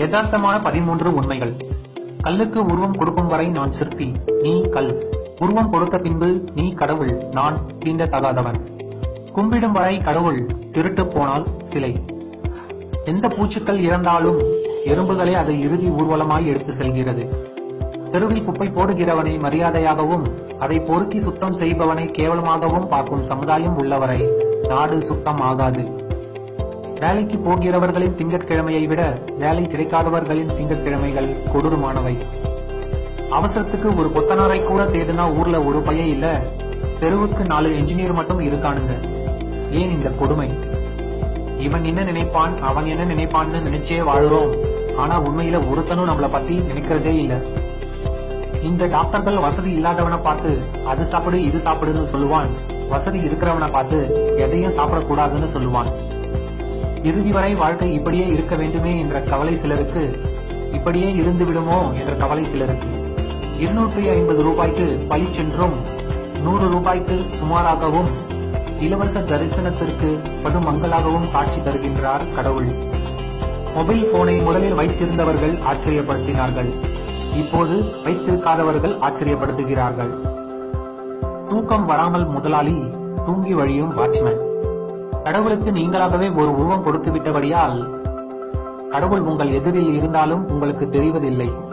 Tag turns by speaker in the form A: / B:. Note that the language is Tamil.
A: யதார்த்தமான பதிமூன்று உண்மைகள். கல்லுக்கு உருவம் கொடுக்கும் வரை நான் சிற்பி நீ கல். உருவம் கொடுத்த பின்பு நீ கடவுள் நான் தீண்ட தகாதவன் கும்பிடும் வரை கடவுள் திருட்டு போனால் சிலை. எந்த பூச்சுக்கள் இறந்தாலும் எறும்புகளே அதை இறுதி ஊர்வலமாய் எடுத்து செல்கிறது. தெருவில் குப்பை போடுகிறவனை மரியாதையாகவும் அதை பொறுக்கி சுத்தம் செய்பவனை கேவலமாகவும் பார்க்கும் சமுதாயம் உள்ளவரை நாடு சுத்தம் ஆகாது. வேலைக்கு போகிறவர்களின் திங்கட்கிழமையை விட வேலை கிடைக்காதவர்களின் திங்கட்கிழமைகள் கொடூரமானவை. அவசரத்துக்கு ஒரு கொத்தனாரை கூட தேடுனா ஊர்ல ஒரு பைய இல்ல தெருவுக்கு நாலு என்ஜினியர் மட்டும் இருக்கானுங்க. ஏன் இந்த கொடுமை? இவன் என்ன நினைப்பான் அவன் என்ன நினைப்பான்னு நினைச்சே வாழுறோம். ஆனா உண்மையில ஒருத்தனும் நம்மள பத்தி நினைக்கிறதே இல்ல. இந்த டாக்டர்கள் வசதி இல்லாதவனை பார்த்து அது சாப்பிடு இது சாப்பிடுன்னு சொல்லுவான். வசதி இருக்கிறவனை பார்த்து எதையும் சாப்பிடக்கூடாதுன்னு சொல்லுவான். இறுதி வரை வாழ்க்கை இப்படியே இருக்க வேண்டுமே என்ற கவலை சிலருக்கு இப்படியே இருந்து விடுமோ என்ற கவலை சிலருக்கு. இருநூற்றி ஐம்பது ரூபாய்க்கு பளிச்சென்றும் நூறு ரூபாய்க்கு சுமாராகவும் இலவச தரிசனத்திற்கு படும் மங்களாகவும் காட்சி தருகின்றார் கடவுள். மொபைல் போனை முதலில் வைத்திருந்தவர்கள் ஆச்சரியப்படுத்தினார்கள். இப்போது வைத்திருக்காதவர்கள் ஆச்சரியப்படுத்துகிறார்கள். தூக்கம் வராமல் முதலாளி தூங்கி வழியும் வாட்ச்மேன். கடவுளுக்கு நீங்களாகவே ஒரு உருவம் கொடுத்து விட்டபடியால் கடவுள் உங்கள் எதிரில் இருந்தாலும் உங்களுக்கு தெரிவதில்லை.